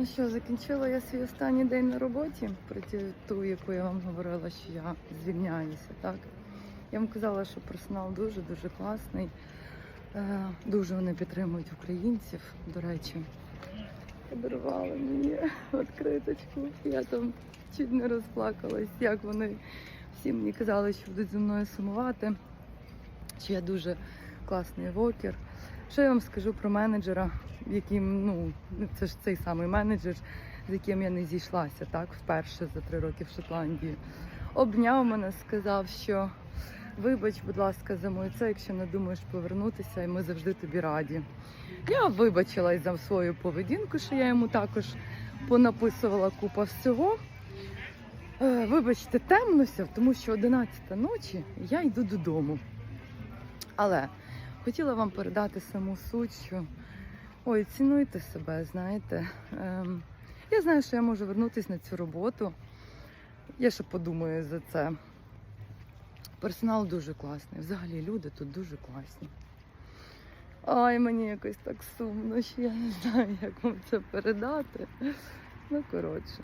Ну що, закінчила я свій останній день на роботі, про ту, яку я вам говорила, що я звільняюся, так? Я вам казала, що персонал дуже-дуже класний. Е, дуже вони підтримують українців, до речі. Подарували мені відкриточку. Я там чуть не розплакалась, як вони всі мені казали, що будуть зі мною сумувати, що я дуже класний вокер. Що я вам скажу про менеджера, яким, ну, це ж цей самий менеджер, з яким я не зійшлася, так, вперше за три роки в Шотландії. Обняв мене, сказав, що вибач, будь ласка, за моє це, якщо не думаєш повернутися, і ми завжди тобі раді. Я вибачилась за свою поведінку, що я йому також понаписувала купа всього. Е, Вибачте, темнося, тому що 11 ночі я йду додому. Але хотіла вам передати саму суть, що ой, цінуйте себе, знаєте. Ем, я знаю, що я можу вернутися на цю роботу. Я ще подумаю за це. Персонал дуже класний. Взагалі люди тут дуже класні. Ай, мені якось так сумно, що я не знаю, як вам це передати. Ну, коротше.